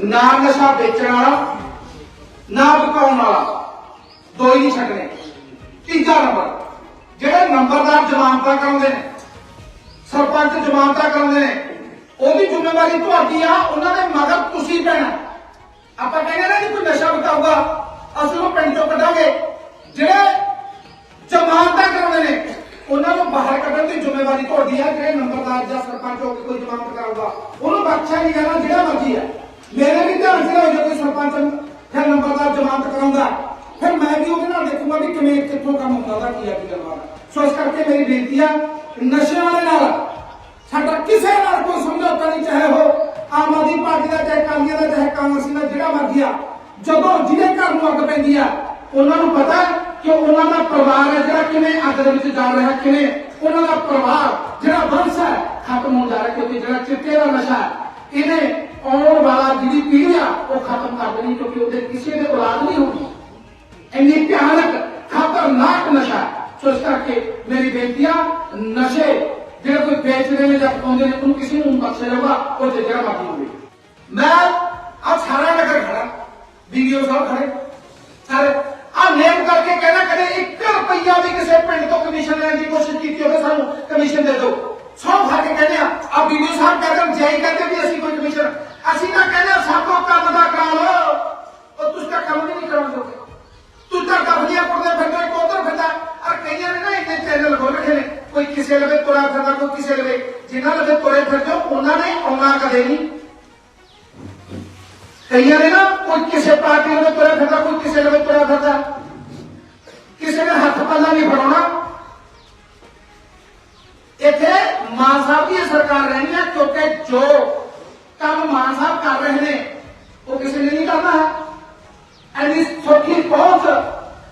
ਨਾ ਨਸ਼ਾ ਵੇਚਣ ਵਾਲਾ, ਨਾ ਵਿਕਾਉਣ ਵਾਲਾ, ਦੋ ਹੀ ਨਹੀਂ ਛੱਡਣੇ। ਤੀਜਾ ਨੰਬਰ, ਜਿਹੜੇ ਨੰਬਰਦਾਰ ਜ਼ਮਾਨਤਾਂ ਕਰਾਉਂਦੇ ਨੇ, ਸਰਪੰਚ ਜ਼ਮਾਨਤਾਂ ਕਰਾਉਂਦੇ ਨੇ, ਉਹਦੀ ਜ਼ਿੰਮੇਵਾਰੀ ਤੁਹਾਡੀ ਆ, ਉਹਨਾਂ ਦੇ ਮਗਰ ਤੁਸੀਂ ਪੈਣਾ। ਆਪਾਂ ਕਹਿੰਦੇ ਨਾ ਕਿ ਕੋਈ ਨਸ਼ਾ ਵਿਕਾਊਗਾ ਅਸੀਂ ਉਹ ਪਿੰਡ ਚੋਂ ਕੱਢਾਂਗੇ। ਜਿਹੜੇ ਜ਼ਮਾਨਤਾਂ ਕਰਾਉਂਦੇ ਨੇ, ਉਹਨਾਂ ਨੂੰ ਬਾਹਰ ਕੱਢਣ ਦੀ ਜ਼ਿੰਮੇਵਾਰੀ ਤੁਹਾਡੀ ਆ, ਜਿਹੜੇ ਨੰਬਰਦਾਰ ਜਾਂ ਸਰਪੰਚ ਹੋ ਕੇ ਕੋਈ ਜ਼ਮਾਨਤ ਕਰਾਊਗਾ, ਉਹਨੂੰ ਬਖਸ਼ਿਆ ਨਹੀਂ ਜਾਣਾ, ਜਿਹੜਾ ਮਰਜ਼ੀ ਆ। ਮੇਰੇ ਵੀ ਧਿਆਨ ਚ ਰਹੋ ਕੋਈ ਸਰਪੰਚ ਜਾਂ ਨੰਬਰਦਾਰ ਜ਼ਮਾਨਤ ਕਰਾਉਂਦਾ। ਫਿਰ ਮੈਂ ਵੀ ਉਹਦੇ ਨਾਲ ਦੇਖੂੰਗਾ ਵੀ ਕਿਵੇਂ, ਕਿੱਥੋਂ ਕੰਮ ਹੁੰਦਾ ਉਹਦਾ, ਕੀ ਆ ਕੀ ਗੱਲਬਾਤ ਸੋ ਇਸ ਕਰਕੇ ਮੇਰੀ ਬੇਨਤੀ ਆ, ਨਸ਼ਿਆਂ ਵਾਲੇ ਨਾਲ, ਸਾਡਾ ਕਿਸੇ ਨਾਲ ਕੋਈ ਸਮਝੌਤਾ ਨਹੀਂ, ਚਾਹੇ ਉਹ ਆਮ ਆਦਮੀ ਪਾਰਟੀ ਦਾ, ਚਾਹੇ ਕਾਂਗਰਸ ਦਾ, ਚਾਹੇ ਕਾਂਗਰਸੀ ਦਾ, ਜਿਹੜਾ ਮਰਜ਼ੀ ਆ। ਜਦੋਂ ਜਿਹਦੇ ਘਰ ਨੂੰ ਅੱਗ ਪੈਂਦੀ ਆ, ਉਹਨਾਂ ਨੂੰ ਪਤਾ ਕਿ ਉਹਨਾਂ ਦਾ ਪਰਿਵਾਰ ਹੈ ਜਿਹੜਾ ਕਿਵੇਂ ਅੱਗ ਦੇ ਵਿੱਚ ਜਾ ਰਿਹਾ, ਕਿਵੇਂ ਉਹਨਾਂ ਦਾ ਪਰਿਵਾਰ ਜਿਹੜਾ ਵੰਸ਼ ਹੈ, ਖਤਮ ਹੋਣ ਜਾ ਰਿਹਾ, ਕਿਉਂਕਿ ਜਿਹੜਾ ਚਿੱਟੇ ਦਾ ਨਸ਼ਾ ਹੈ, ਇਹਨੇ ਆਉਣ ਵਾਲਾ ਜਿਹੜੀ ਪੀੜ੍ਹੀ ਆ, ਉਹ ਖਤਮ ਕਰ ਦੇਣੀ, ਕਿਉਂਕਿ ਉਹਦੇ ਕਿਸੇ ਦੇ ਔਲਾਦ ਨਹੀਂ ਹੋਣੀ। ਇੰਨੀ ਭਿਆਨਕ, ਖਤਰਨਾਕ ਨਸ਼ਾ ਸੋ ਇਸ ਕਰਕੇ ਮੇਰੀ ਬੇਨਤੀ ਆ, ਨਸ਼ੇ, ਜਿਹੜੇ ਕੋਈ ਵੇਚਦੇ ਨੇ ਜਾਂ ਪਾਉਂਦੇ ਨੇ, ਉਹਨੂੰ ਕਿਸੇ ਨੂੰ ਨਹੀਂ ਬਖਸ਼ਿਆ ਜਾਊਗਾ, ਉਹ ਤੇ ਜਿਹੜਾ ਮਰਜ਼ੀ ਹੋਵੇ। ਮੈਂ ਆ ਸਾਰਾ ਨਗਰ ਖੜਾ ਵੀਡੀਓ ਸਾਹਿਬ ਖੜੇ ਸਾਰੇ ਆ ਨੇਮ ਕਰਕੇ ਕਹਿੰਦਾ ਕਦੇ 1 ਰੁਪਈਆ ਵੀ ਕਿਸੇ ਪਿੰਡ ਤੋਂ ਕਮਿਸ਼ਨ ਲੈਣ ਦੀ ਕੋਸ਼ਿਸ਼ ਕੀਤੀ ਹੋਵੇ ਸਾਨੂੰ ਕਮਿਸ਼ਨ ਦੇ ਦਿਓ ਸੌ ਖਾ ਕੇ ਕਹਿੰਦੇ ਆ ਆ ਵੀਡੀਓ ਸਾਹਿਬ ਕਹਿੰਦੇ ਜੈ ਕਹਿੰਦੇ ਵੀ ਅਸੀਂ ਕੋਈ ਕਮਿਸ਼ਨ ਅਸੀਂ ਤਾਂ ਕਹਿੰਦੇ ਆ ਸਭ ਤੋਂ ਕੰਮ ਦਾ ਕੰਮ ਉਹ ਤੁਸੀਂ ਤਾਂ ਕੰਮ ਵੀ ਨਹੀਂ ਕਰਾਉਂਦੇ ਤੂੰ ਤਾਂ ਦਫਨੀਆਂ ਕੁੜਦੇ ਫਿਰਦੇ ਇੱਕ ਉਧਰ ਫਿਰਦਾ ਔਰ ਕਈਆਂ ਨੇ ਨਾ ਇੰਨੇ ਚੈਨਲ ਖੋਲ ਰੱਖੇ ਨੇ ਕੋਈ ਕਿਸੇ ਲਵੇ ਤੁਰਾ ਫਿਰਦਾ ਕੋਈ ਕਿਸੇ ਲਵੇ ਜਿਨ੍ਹਾਂ ਲਵੇ ਤੁਰੇ ਫਿਰਦੇ ਹੋ, ਉਹਨਾਂ ਨੇ ਆਉਣਾ ਕਦੇ ਨਹੀਂ। ਕਈਆਂ ਨੇ ਨਾ ਕੋਈ ਕਿਸੇ ਪਾਰਟੀ ਲਵੇ ਤੁਰਿਆ ਫਿਰਦਾ ਕੋਈ ਕਿਸੇ ਲਵੇ ਤੁਰਿਆ ਫਿਰਦਾ। ਕਿਸੇ ਨੇ ਹੱਥ ਪੱਲਾ ਨਹੀਂ ਫੜਾਉਣਾ। ਇੱਥੇ ਮਾਨ ਸਾਹਿਬ ਦੀ ਇਹ ਸਰਕਾਰ ਰਹਿਣੀ ਹੈ ਕਿਉਂਕਿ ਜੋ ਕੰਮ ਮਾਨ ਸਾਹਿਬ ਕਰ ਰਹੇ ਨੇ ਉਹ ਕਿਸੇ ਨੇ ਨਹੀਂ ਕਰਨਾ ਹੈ। ਐਨੀ ਸੌਖੀ ਪਹੁੰਚ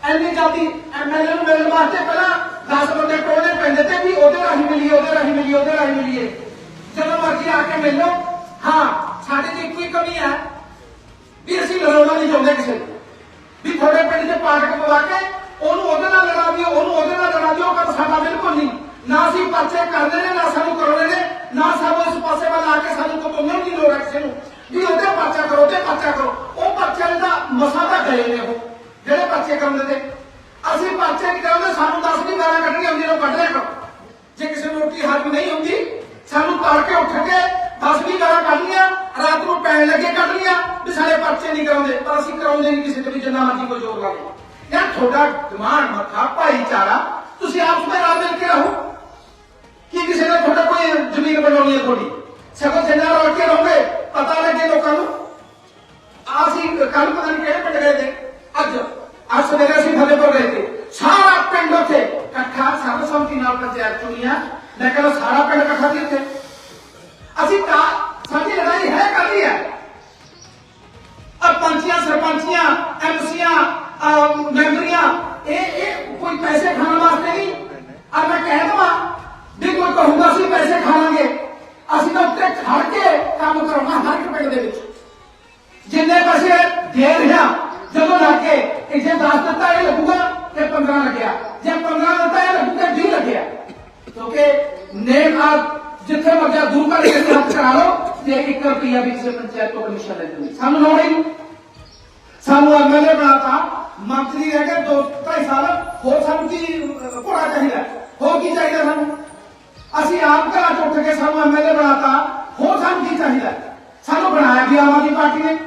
ਐਨੀ ਜਲਦੀ ਐਮਐਲਏ ਨੂੰ ਮਿਲਣ ਵਾਸਤੇ ਪਹਿਲਾਂ 10 ਬੰਦੇ ਟੋਲੇ ਪਿੰਡ ਤੇ ਵੀ ਉਹਦੇ ਰਾਹੀਂ ਮਿਲੀਏ, ਉਹਦੇ ਰਾਹੀਂ ਮਿਲੀਏ, ਉਹਦੇ ਰਾਹੀਂ ਮਿਲੀਏ। ਜਦੋਂ ਮਰਜ਼ੀ ਆ ਕੇ ਮਿਲ। ਲਓ ਹਾਂ, ਸਾਡੇ ਦੀ ਇੱਕੋ ਹੀ ਕਮੀ ਹੈ ਵੀ ਅਸੀਂ ਲੜਾਉਣਾ ਨਹੀਂ ਚਾਹੁੰਦੇ ਕਿਸੇ ਨੂੰ। ਵੀ ਤੁਹਾਡੇ ਪਿੰਡ 'ਚ ਪਾਰਕ ਪਵਾ ਕੇ ਉਹਨੂੰ ਉਹਦੇ ਨਾਲ ਲੜਾ ਦਿਓ ਉਹਨੂੰ ਉਹਦੇ ਨਾਲ ਲੜਾ ਦਿਓ ਪਰ ਸਾਡਾ ਬਿਲਕੁਲ ਨਹੀਂ। ਨਾ ਅਸੀਂ ਪਰਚੇ ਕਰਦੇ ਨੇ, ਨਾ ਸਾਨੂੰ ਕਰਾਉਣੇ ਨੇ, ਨਾ ਸਾਨੂੰ ਇਸ ਪਾਸੇ ਵੱਲ ਆ ਕੇ ਸਾਨੂੰ ਕੋਈ ਬੰਨਣ ਦੀ ਲੋੜ ਹੈ ਕਿਸੇ ਨੂੰ। ਵੀ ਉਹਦੇ ਪਰਚਾ ਕਰੋ ਤੇ ਪਰਚਾ ਕਰੋ। ਉਹ ਪਰਚੇ ਦਾ ਮਸਾ ਤਾਂ ਗਏ ਨੇ ਉਹ, ਜਿਹੜੇ ਪਰਚੇ ਕਰਨ ਤੇ। ਅਸੀਂ ਪਰਚੇ ਨਹੀਂ ਕਰਾਉਂਦੇ ਸਾਨੂੰ 10 ਦੀ ਗਾਲਾਂ ਕੱਢਣੀਆਂ ਹੁੰਦੀਆਂ ਨੇ ਉਹ ਕੱਢ ਲਿਆ ਕਰੋ ਜੇ ਕਿਸੇ ਨੂੰ ਰੋਟੀ ਹਜ਼ਮ ਨਹੀਂ ਹੁੰਦੀ ਸਾਨੂੰ ਤੜਕੇ ਉੱਠ ਕੇ 10 ਦੀ ਗਾਲਾਂ ਕੱਢਣੀਆਂ ਰਾਤ ਨੂੰ ਪੈਣ ਲੱਗੇ ਕੱਢਣੀਆਂ ਵੀ ਸਾਡੇ ਪਰਚੇ ਨਹੀਂ ਕਰਾਉਂਦੇ ਪਰ ਅਸੀਂ ਕਰਾਉਂਦੇ ਨਹੀਂ ਕਿਸੇ ਤੇ ਵੀ ਜਿੰਨਾ ਮਰਜ਼ੀ ਕੋਈ ਜ਼ੋਰ ਲਾ ਲਓ ਯਾਰ ਤੁਹਾਡਾ ਦਿਮਾਗ ਮੱਥਾ ਭਾਈਚਾਰਾ ਤੁਸੀਂ ਆਪਸ ਵਿੱਚ ਰਲ ਮਿਲ ਕੇ ਰਹੋ ਕੀ ਕਿਸੇ ਨੇ ਤੁਹਾਡਾ ਕੋਈ ਜ਼ਮੀਨ ਬਣਾਉਣੀ ਹੈ ਤੁਹਾਡੀ ਸਗੋਂ ਜਿੰਨਾ ਰਲ ਕੇ ਰਹੋਗੇ ਪਤਾ ਲੱਗੇ ਲੋਕਾਂ ਨੂੰ ਅਸੀਂ ਕੱਲ ਪਤਾ ਨਹੀਂ ਕਿਹੜੇ ਪਿੰਡ ਗਏ ਤੇ ਅੱਜ ਅੱਜ ਸਵੇਰੇ ਅਸੀਂ ਫਤਿਹਪੁਰ ਗਏ ਤੇ ਸਾਰਾ ਪਿੰਡ ਉੱਥੇ ਇਕੱਠਾ ਸਰਬਸੰਮਤੀ ਨਾਲ ਪੰਚਾਇਤ ਚੁਣੀਆਂ ਮੈਂ ਕਹਿੰਦਾ ਸਾਰਾ ਪਿੰਡ ਇਕੱਠਾ ਸੀ ਉੱਥੇ ਅਸੀਂ ਤਾਂ ਸਾਡੀ ਲੜਾਈ ਹੈ ਕਾਹਦੀ ਹੈ ਆ ਪੰਚੀਆਂ ਸਰਪੰਚੀਆਂ ਐਮਸੀਆਂ ਮੈਂਬਰੀਆਂ ਇਹ ਇਹ ਕੋਈ ਪੈਸੇ ਖਾਣ ਵਾਸਤੇ ਨਹੀਂ ਆ ਮੈਂ ਕਹਿ ਦਵਾਂ ਵੀ ਕੋਈ ਕਹੂਗਾ ਅਸੀਂ ਪੈਸੇ ਖਾਵਾਂਗੇ ਅਸੀਂ ਤਾਂ ਉੱਤੇ ਖੜ ਕੇ ਕੰਮ ਕਰਾਉਣਾ ਹਰ ਇੱਕ ਪਿੰਡ ਦੇ ਵਿੱਚ ਜਿੰਨੇ ਪੈਸੇ ਦੇ ਰਿਹਾ ਜਦੋਂ ਲੱਗ ਕੇ ਇਹ ਜੇ 10 ਦਿੱਤਾ ਇਹ ਲੱਗੂਗਾ ਤੇ 15 ਲੱਗਿਆ। ਜੇ 15 ਦਿੱਤਾ ਇਹ ਲੱਗੂਗਾ 20 ਲੱਗਿਆ। ਕਿਉਂਕਿ ਨੇਮ ਆ ਜਿੱਥੇ ਮਰਜ਼ਾ ਦੂਰ ਕਰਕੇ ਕਿਸੇ ਹੱਥ ਕਰਾ ਲਓ ਤੇ 1 ਰੁਪਿਆ ਵੀ ਕਿਸੇ ਪੰਚਾਇਤ ਤੋਂ ਕਮਿਸ਼ਨ ਲੈ ਦਿੰਦੇ ਸਾਨੂੰ ਲੋੜ ਹੀ ਸਾਨੂੰ ਐਮਐਲਏ ਬਣਾਤਾ। ਮੰਤਰੀ ਰਹਿ ਗਏ ਦੋ ਢਾਈ ਸਾਲ। ਹੋਰ ਸਾਨੂੰ ਕੀ ਅਹ, ਘੋੜਾ ਚਾਹੀਦਾ? ਹੋਰ ਕੀ ਚਾਹੀਦਾ ਸਾਨੂੰ? ਅਸੀਂ ਆਪ ਘਰਾਂ ਚ ਉੱਠ ਕੇ ਸਾਨੂੰ ਐਮਐਲਏ ਬਣਾਤਾ। ਹੋਰ ਸਾਨੂੰ ਕੀ ਚਾਹੀਦਾ? ਸਾਨੂੰ ਬਣਾਇਆ ਵੀ ਆਮ ਆਦਮੀ ਪਾਰਟੀ ਨੇ।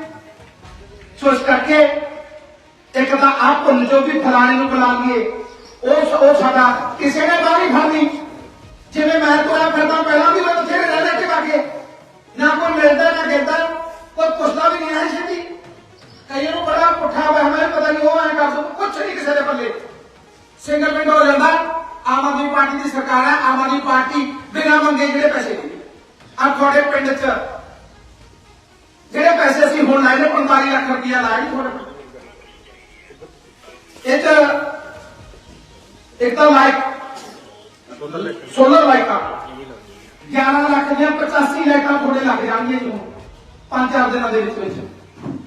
ਸੋ ਇਸ ਕਰਕੇ ਇੱਕ ਤਾਂ ਆਪ ਭੁੱਲ ਜੋ ਵੀ ਫਲਾਣੇ ਨੂੰ ਬੁਲਾ ਲਈਏ। ਉਹ ਉਹ ਸਾਡਾ ਕਿਸੇ ਨੇ ਬਾਹਰ ਹੀ ਫੜਨੀ। ਜਿਵੇਂ ਮੈਂ ਤੁਰਿਆ ਫਿਰਦਾ, ਪਹਿਲਾਂ ਵੀ ਮੈਂ ਬਥੇਰੇ ਰਹਿ ਰਹਿ ਕੇ ਨਾ ਕੋਈ ਮਿਲਦਾ, ਨਾ ਗਿਰਦਾ, ਕੋਈ ਪੁੱਛਦਾ ਵੀ ਨਹੀਂ ਹੈ ਛੇਤੀ। ਕਈਆਂ ਨੂੰ ਬੜਾ ਪੁੱਠਾ ਵਹਿਮ ਹੈ, ਪਤਾ ਨਹੀਂ ਉਹ ਐ ਕਰ ਦੂ ਕੁਛ ਨਹੀਂ ਕਿਸੇ ਦੇ ਪੱਲੇ। ਸਿੰਗਲ ਵਿੰਡੋ ਹੋ ਜਾਂਦਾ ਆਮ ਆਦਮੀ ਪਾਰਟੀ ਦੀ ਸਰਕਾਰ ਹੈ, ਆਮ ਆਦਮੀ ਪਾਰਟੀ ਬਿਨਾਂ ਮੰਗੇ ਜਿਹੜੇ ਪੈਸੇ ਦੇ ਆ ਤੁਹਾਡੇ ਪਿੰਡ 'ਚ ਜਿਹੜੇ ਪੈਸੇ ਅਸੀਂ ਹੁਣ ਲਾਏ ਨੇ 45 ਲੱਖ ਰੁਪਇਆ ਲਾਇਆ ਜੀ ਤੁਹਾਡੇ ਪਿੰਡ ਇਹ 'ਚ ਇੱਕ ਤਾਂ ਲਾਈਕ ਸੋਲਰ ਲਾਈਟਾਂ 11 ਲੱਖ ਦੀਆਂ 85 ਲਾਈਟਾਂ ਤੁਹਾਡੇ ਲੱਗ ਜਾਣਗੀਆਂ ਜੀ ਪੰਜ ਚਾਰ ਦਿਨਾਂ ਦੇ ਵਿੱਚ ਵਿੱਚ।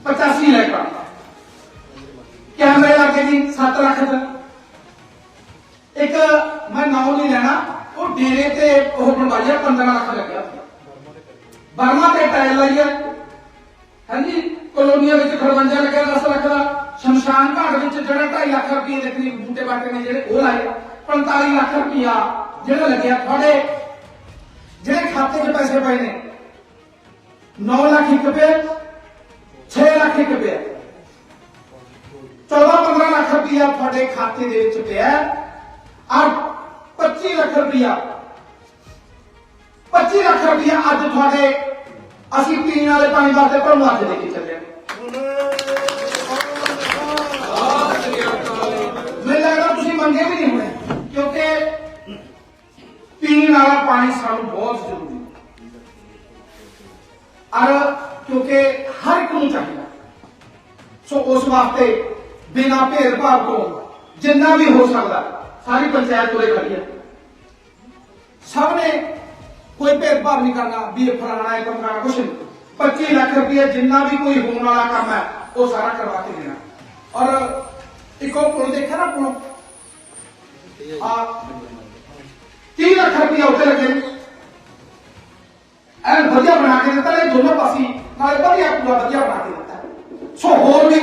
85 ਲਾਈਟਾਂ। ਕੈਮਰੇ ਲੱਗੇ ਜੀ 7 ਲੱਖ ਦਾ। ਇੱਕ ਮੈਂ ਨਾਮ ਨਹੀਂ ਲੈਣਾ, ਉਹ ਡੇਰੇ ਤੇ ਉਹ ਬਣਵਾਈਆ ਆ 15 ਲੱਖ ਲੱਗਿਆ ਬਰਮਾ ਤੇ ਟਾਇਲ ਲਾਈ ਆ। ਹਾਂਜੀ, ਕਲੋਨੀਆਂ ਵਿੱਚ ਖਰਵੰਜਾ ਲੱਗਿਆ 10 ਲੱਖ ਦਾ। ਸ਼ਮਸ਼ਾਨ ਘਾਟ ਵਿੱਚ ਜਿਹੜਾ 2.5 ਲੱਖ ਰੁਪਏ ਦੇ ਕਰੀਬ ਬੂਟੇ ਬਾਟੇ ਨੇ ਜਿਹੜੇ, ਉਹ ਲਾਏ। 45 ਲੱਖ ਰੁਪਇਆ ਜਿਹੜਾ ਲੱਗਿਆ ਤੁਹਾਡੇ। ਜਿਹੜੇ ਖਾਤੇ 'ਚ ਪੈਸੇ ਪਏ ਨੇ। 9 ਲੱਖ ਇੱਕ ਰੁਪਏ 6 ਲੱਖ ਇੱਕ ਰੁਪਏ। 14 15 ਲੱਖ ਰੁਪਇਆ ਤੁਹਾਡੇ ਖਾਤੇ ਦੇ ਵਿੱਚ ਪਿਆ ਹੈ। ਔਰ 25 ਲੱਖ ਰੁਪਇਆ 25 ਲੱਖ ਰੁਪਇਆ ਅੱਜ ਤੁਹਾਡੇ ਅਸੀਂ ਪੀਣ ਵਾਲੇ ਪਾਣੀ ਵਾਸਤੇ ਭਰਮਾ ਅੱਜ ਦੇ ਕੇ ਚੱਲੇ ਮੰਗੇ ਵੀ ਨਹੀਂ ਹੋਣੇ ਕਿਉਂਕਿ ਪੀਣ ਵਾਲਾ ਪਾਣੀ ਸਾਨੂੰ ਬਹੁਤ ਜ਼ਰੂਰੀ ਹੈ। ਔਰ ਕਿਉਂਕਿ ਹਰ ਇੱਕ ਨੂੰ ਚਾਹੀਦਾ। ਸੋ ਉਸ ਵਾਸਤੇ ਬਿਨਾਂ ਭੇਦਭਾਵ ਤੋਂ ਜਿੰਨਾ ਵੀ ਹੋ ਸਕਦਾ, ਸਾਰੀ ਪੰਚਾਇਤ ਉਰੇ ਖੜੀ ਹੈ। ਸਭ ਨੇ ਕੋਈ ਭੇਦਭਾਵ ਨਹੀਂ ਕਰਨਾ ਵੀ ਇਹ ਫਲਾਣਾ ਹੈ ਤਮਕਾਣਾ ਕੁਛ ਨਹੀਂ। 25 ਲੱਖ ਰੁਪਏ ਜਿੰਨਾ ਵੀ ਕੋਈ ਹੋਣ ਵਾਲਾ ਕੰਮ ਹੈ, ਉਹ ਸਾਰਾ ਕਰਵਾ ਕੇ ਦੇਣਾ। ਔਰ ਇੱਕੋ ਪੁਲ ਦੇਖਿਆ ਨਾ ਪੁਲ? ਆ 30 ਲੱਖ ਰੁਪਏ ਉੱਤੇ ਲੱਗੇ ਨੇ। ਐਨ ਵਧੀਆ ਬਣਾ ਕੇ ਦਿੱਤਾ ਨੇ ਦੋਨੋਂ ਪਾਸੇ ਨਾਲੇ ਵਧੀਆ ਪੂਰਾ ਵਧੀਆ ਬਣਾ ਕੇ ਦਿੱਤਾ ਸੋ ਹੋਰ ਵੀ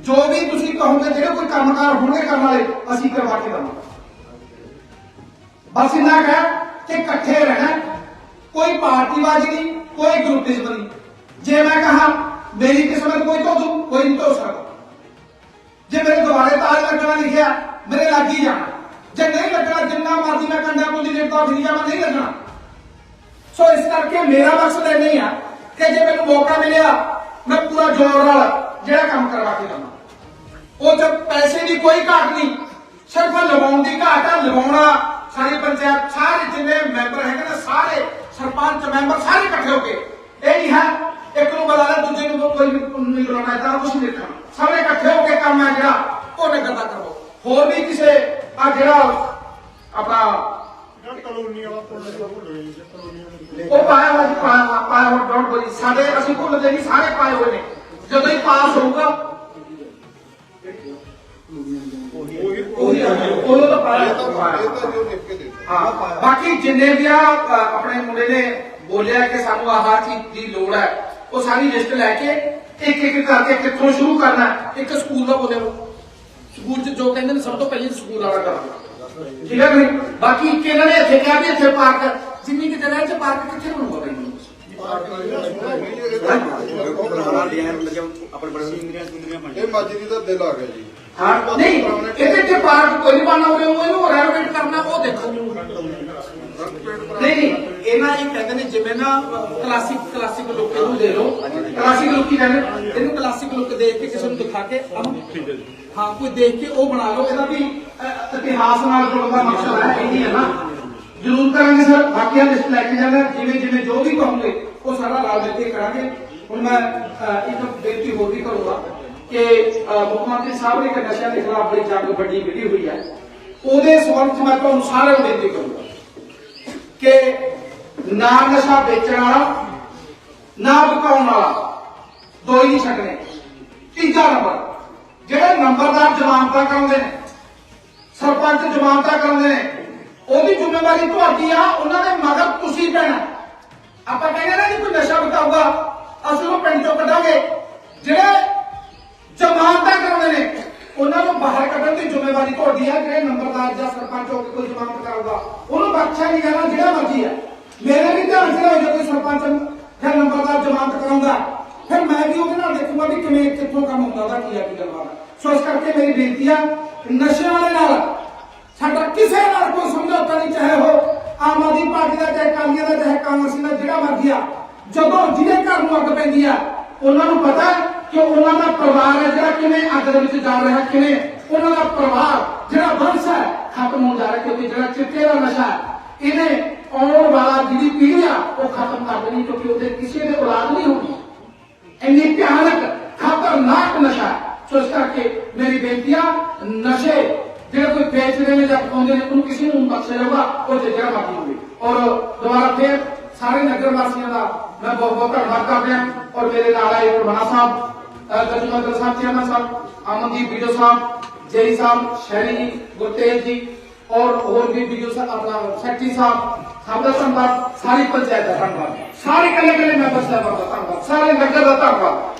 ਜੋ ਵੀ ਤੁਸੀਂ ਕਹੋਗੇ ਜਿਹੜੇ ਕੋਈ ਕੰਮਕਾਰ ਹੋਣਗੇ ਕਰਨ ਵਾਲੇ ਅਸੀਂ ਕਰਵਾ ਕੇ ਦਵਾਂਗੇ ਬਸ ਇੰਨਾ ਕਹਿ ਕਿ ਇਕੱਠੇ ਰਹਿਣਾ ਕੋਈ ਪਾਰਟੀਬਾਜ਼ੀ ਨਹੀਂ ਕੋਈ ਗਰੁੱਪਿਜ਼ਮ ਨਹੀਂ ਜੇ ਮੈਂ ਕਹਾ ਮੇਰੀ ਕਿਸਮਤ ਕੋਈ ਧੋ ਦੂ ਕੋਈ ਨਹੀਂ ਧੋ ਸਕਦਾ ਜੇ ਮੇਰੇ ਦੁਆਰੇ ਤਾਜ ਲੱਗਣਾ ਲਿਖਿਆ ਮੇਰੇ ਲੱਗ ਹੀ ਜਾਣਾ। ਜੇ ਨਹੀਂ ਲੱਗਣਾ, ਜਿੰਨਾ ਮਰਜ਼ੀ ਮੈਂ ਕੰਡਾ ਕੋਲੀ ਲੇਟਦਾ ਫਿਰ ਜਾਵਾਂ, ਨਹੀਂ ਲੱਗਣਾ। ਸੋ ਇਸ ਕਰਕੇ ਮੇਰਾ ਮਕਸਦ ਇਹ ਨਹੀਂ ਆ ਕਿ ਜੇ ਮੈਨੂੰ ਮੌਕਾ ਮਿਲਿਆ, ਮੈਂ ਪੂਰਾ ਜ਼ੋਰ ਨਾਲ ਜਿਹੜਾ ਕੰਮ ਕਰਵਾ ਕੇ ਦਵਾਂ ਉਹ ਚ ਪੈਸੇ ਦੀ ਕੋਈ ਘਾਟ ਨਹੀਂ, ਸਿਰਫ ਲਵਾਉਣ ਦੀ ਘਾਟ ਆ, ਲਵਾਉਣਾ। ਸਾਰੀ ਪੰਚਾਇਤ, ਸਾਰੇ ਜਿੰਨੇ ਮੈਂਬਰ ਹੈਗੇ ਨੇ, ਸਾਰੇ ਸਰਪੰਚ, ਮੈਂਬਰ ਸਾਰੇ ਇਕੱਠੇ ਹੋ ਕੇ। ਇਹ ਨਹੀਂ ਹੈ, ਇੱਕ ਨੂੰ ਬੁਲਾ ਲੈ, ਦੂਜੇ ਨੂੰ ਕੋਈ ਨਹੀਂ ਬੁਲਾਉਣਾ ਇਦਾਂ ਕੁਝ ਨਹੀਂ ਦੇਖਣਾ। ਸਾਰੇ ਇਕੱਠੇ ਹੋ ਕੇ ਕੰਮ ਹੈ ਜਿਹੜਾ, ਉਹ ਨਿਕਲਦਾ ਦਾ ਕਰੋ। ਹੋਰ ਵੀ ਕਿਸੇ ਆ ਜਿਹੜਾ ਆਪਣਾ ਯਾਰ ਕਲੋਨੀ ਵਾਲਾ ਪੁੱਲ ਜਿਹੜਾ ਭੁੱਲ ਗਏ ਜੀ ਕਲੋਨੀ ਵਾਲੇ ਉਹ ਪਾਇਆ ਹੋਇਆ ਜੀ ਪਾਇਆ ਹੋਇਆ ਪਾਇਆ ਹੋਇਆ ਡੋਂਟ ਵਰੀ। ਸਾਡੇ ਅਸੀਂ ਭੁੱਲਦੇ ਨਹੀਂ ਸਾਰੇ ਪਾਏ ਹੋਏ ਨੇ। ਜਦੋਂ ਹੀ ਪਾਸ ਹੋਊਗਾ ਉਹੀ ਉਹੀ ਉਹਨੂੰ ਤਾਂ ਪਾਇਆ ਇਹ ਤਾਂ ਪਾਇਆ ਇਹ ਤਾਂ ਜੋ ਲਿਖ ਕੇ ਦੇ ਦਿੱਤਾ। ਹਾਂ ਬਾਕੀ ਜਿੰਨੇ ਵੀ ਆ ਅ, ਆਪਣੇ ਮੁੰਡੇ ਨੇ ਬੋਲਿਆ ਕਿ ਸਾਨੂੰ ਆਹ ਚੀਜ਼ ਦੀ ਲੋੜ ਹੈ ਉਹ ਸਾਰੀ ਲਿਸਟ ਲੈ ਕੇ ਇੱਕ ਇੱਕ ਕਰਕੇ ਕਿੱਥੋਂ ਸ਼ੁਰੂ ਕਰਨਾ ਹੈ। ਇੱਕ ਸਕੂਲ ਦਾ ਬੋਲੇ ਸਕੂਲ ਚ ਜੋ ਕਹਿੰਦੇ ਨੇ ਸਭ ਤੋਂ ਪਹਿਲੇ ਸਕੂਲ ਵਾਲਾ ਕਰਨਾ। ਠੀਕ ਹੈ ਨਹੀਂ? ਬਾਕੀ ਇੱਕ ਇਹਨਾਂ ਨੇ ਇੱਥੇ ਕਿਹਾ ਵੀ ਇੱਥੇ ਪਾਰਕ ਜਿੰਨੀ ਕਿ ਜਗ੍ਹਾ 'ਚ ਪਾਰਕ ਕਿੱਥੇ ਬਣੂਗਾ ਬਈ? ਇਹ ਮਾਜੀ ਦੀ ਤਾਂ ਦਿਲ ਆ ਗਿਆ ਜੀ। ਹਾਂ ਨਹੀਂ ਇਹਦੇ ਤੇ ਪਾਰਕ ਕੋਈ ਨਹੀਂ ਬਣਨਾ ਉਹਨੇ ਉਹਨੂੰ ਰੈਨੋਵੇਟ ਕਰਨਾ ਉਹ ਦੇਖੋ। ਨਹੀਂ ਇਹਨਾਂ ਇਹ ਕਹਿੰਦੇ ਨੇ ਜਿਵੇਂ ਨਾ ਕਲਾਸਿਕ ਕਲਾਸਿਕ ਲੁੱਕ ਇਹਨੂੰ ਦੇ ਲਓ ਕਲਾਸਿਕ ਲੁੱਕ ਹੀ ਕਹਿੰਦੇ ਇਹਨੂੰ ਕਲਾਸਿਕ ਲੁੱਕ ਦੇਖ ਕੇ ਕਿਸੇ ਨੂੰ ਦਿਖਾ ਕੇ ਅਮ, ਹਾਂ ਹਾਂ, ਕੋਈ ਦੇਖ ਕੇ ਉਹ ਬਣਾ ਲਓ, ਇਹਦਾ ਵੀ ਇਤਿਹਾਸ ਨਾਲ ਜੁੜਦਾ ਮਕਸਦ ਹੈ, ਇਹ ਹੈ ਨਾ। ਜ਼ਰੂਰ ਕਰਾਂਗੇ ਸਰ, ਬਾਕੀਆਂ ਲਿਸਟ ਲੈ ਕੇ ਜਾਣਾ ਜਿਵੇਂ ਜਿਵੇਂ ਜੋ ਵੀ ਕਹੋਗੇ, ਉਹ ਸਾਰਾ ਰਲ ਮਿਲ ਕੇ ਕਰਾਂਗੇ। ਹੁਣ ਮੈਂ ਇੱਕ ਬੇਨਤੀ ਹੋਰ ਵੀ ਕਰੂੰਗਾ ਕਿ ਮੁੱਖ ਮੰਤਰੀ ਸਾਹਿਬ ਨੇ ਇੱਕ ਨਸ਼ਿਆਂ ਦੇ ਖਿਲਾਫ ਬੜੀ ਜੰਗ ਵੱਡੀ ਮਿਲੀ ਹੋਈ ਹੈ। ਉਹਦੇ ਸੰਬੰਧ ਚ ਮੈਂ ਤੁਹਾਨੂੰ ਸਾਰਿਆਂ ਨੂੰ ਬੇਨਤੀ ਕਰੂੰਗਾ ਕਿ ਨਾ ਨਸ਼ਾ ਵੇਚਣ ਵਾਲਾ, ਨਾ ਵਿਕਾਉਣ ਵਾਲਾ, ਦੋ ਹੀ ਨਹੀਂ ਛੱਡਣੇ। ਤੀਜਾ ਨੰਬਰ ਜਿਹੜੇ ਨੰਬਰਦਾਰ ਜ਼ਮਾਨਤਾਂ ਕਰਾਉਂਦੇ ਨੇ, ਸਰਪੰਚ ਜ਼ਮਾਨਤਾਂ ਕਰਾਉਂਦੇ ਨੇ, ਉਹਦੀ ਜ਼ਿੰਮੇਵਾਰੀ ਤੁਹਾਡੀ ਆ, ਉਹਨਾਂ ਦੇ ਮਗਰ ਤੁਸੀਂ ਪੈਣਾ। ਆਪਾਂ ਕਹਿੰਦੇ ਨਾ ਜੀ ਕੋਈ ਨਸ਼ਾ ਵਿਕਾਊਗਾ ਅਸੀਂ ਉਹ ਪਿੰਡ ਚੋਂ ਕੱਢਾਂਗੇ। ਜਿਹੜੇ ਜ਼ਮਾਨਤਾਂ ਕਰਾਉਂਦੇ ਨੇ, ਉਹਨਾਂ ਨੂੰ ਬਾਹਰ ਕੱਢਣ ਦੀ ਜ਼ਿੰਮੇਵਾਰੀ ਤੁਹਾਡੀ ਆ, ਜਿਹੜੇ ਨੰਬਰਦਾਰ ਜਾਂ ਸਰਪੰਚ ਹੋ ਕੇ ਕੋਈ ਜ਼ਮਾਨਤ ਕਰਾਊਗਾ। ਉਹਨੂੰ ਬਖਸ਼ਿਆ ਨਹੀਂ ਜਾਣਾ ਜਿਹੜਾ ਮਰਜ਼ੀ ਹੈ ਮੇਰੇ ਵੀ ਧਿਆਨ ਚ ਰਹੋ ਜੇ ਕੋਈ ਸਰਪੰਚ ਜਾਂ ਨੰਬਰਦਾਰ ਜ਼ਮਾਨਤ ਕਰਾਉਂਦਾ ਫਿਰ ਮੈਂ ਵੀ ਉਹਦੇ ਨਾਲ ਦੇਖੂਗਾ ਵੀ ਕਿਵੇਂ, ਕਿੱਥੋਂ ਕੰਮ ਹੁੰਦਾ ਉਹਦਾ ਕੀ ਆ, ਕੀ ਗੱਲਬਾਤ ਸੋ ਇਸ ਕਰਕੇ ਮੇਰੀ ਬੇਨਤੀ ਆ, ਨਸ਼ਿਆਂ ਦੇ ਨਾਲ, ਸਾਡਾ ਕਿਸੇ ਨਾਲ ਕੋਈ ਸਮਝੌਤਾ ਨਹੀਂ, ਚਾਹੇ ਉਹ ਆਮ ਆਦਮੀ ਪਾਰਟੀ ਦਾ, ਚਾਹੇ ਕਾਂਗਰਸ ਦਾ, ਚਾਹੇ ਕਾਂਗਰਸੀ ਦਾ, ਜਿਹੜਾ ਮਰਜ਼ੀ ਆ। ਜਦੋਂ ਜਿਹਦੇ ਘਰ ਨੂੰ ਅੱਗ ਪੈਂਦੀ ਆ, ਉਹਨਾਂ ਨੂੰ ਪਤਾ ਕਿ ਉਹਨਾਂ ਦਾ ਪਰਿਵਾਰ ਹੈ ਜਿਹੜਾ ਕਿਵੇਂ ਅੱਗ ਦੇ ਵਿੱਚ ਜਾ ਰਿਹਾ, ਕਿਵੇਂ ਉਹਨਾਂ ਦਾ ਪਰਿਵਾਰ, ਜਿਹੜਾ ਵੰਸ਼ ਹੈ, ਖਤਮ ਹੋ ਜਾ ਰਿਹਾ, ਕਿਉਂਕਿ ਜਿਹੜਾ ਚਿੱਟੇ ਦਾ ਨਸ਼ਾ ਹੈ, ਇਹਨੇ ਆਉਣ ਵਾਲਾ ਜਿਹੜੀ ਪੀੜ੍ਹੀ ਆ, ਉਹ ਖਤਮ ਕਰ ਦੇਣੀ, ਕਿਉਂਕਿ ਉਹਦੇ ਕਿਸੇ ਦੇ ਔਲਾਦ ਨਹੀਂ ਹੋਣੀ। ਇੰਨੀ ਭਿਆਨਕ, ਖਤਰਨਾਕ ਨਸ਼ਾ ਸੋ ਇਸ ਕਰਕੇ ਮੇਰੀ ਬੇਨਤੀ ਆ, ਨਸ਼ੇ ਜਿਹੜੇ ਕੋਈ ਵੇਚਦੇ ਨੇ ਜਾਂ ਪਾਉਂਦੇ ਨੇ, ਉਹਨੂੰ ਕਿਸੇ ਨੂੰ ਬਖਸ਼ਿਆ ਜਾਊਗਾ, ਉਹ ਤੇ ਜਿਹੜਾ ਮਰਜ਼ੀ ਹੋਵੇ ਔਰ ਦੁਬਾਰਾ ਫੇਰ ਸਾਰੇ ਨਗਰ ਵਾਸੀਆਂ ਦਾ ਮੈਂ ਬਹੁਤ ਬਹੁਤ ਧੰਨਵਾਦ ਕਰ ਔਰ ਮੇਰੇ ਨਾਲ ਆਏ Parwana sahib Gajmandar sahib, chairman sahib, Amandeep VDO sahib JE sahib Sherry ji, Gurtej ji ਔਰ ਹੋਰ ਵੀ ਵੀਡੀਓ ਸਾਹਿਬ ਆਪਣਾ ਸੈਕਟਰੀ ਸਾਹਿਬ, ਸਭ ਦਾ ਧੰਨਵਾਦ, ਸਾਰੀ ਪੰਚਾਇਤ ਦਾ ਧੰਨਵਾਦ। ਸਾਰੇ ਕੱਲੇ ਕੱਲੇ ਮੈਂਬਰ ਸਾਹਿਬਾਂ ਦਾ ਧੰਨਵਾਦ, ਸਾਰੇ ਨਗਰ ਦਾ ਧੰਨਵਾਦ।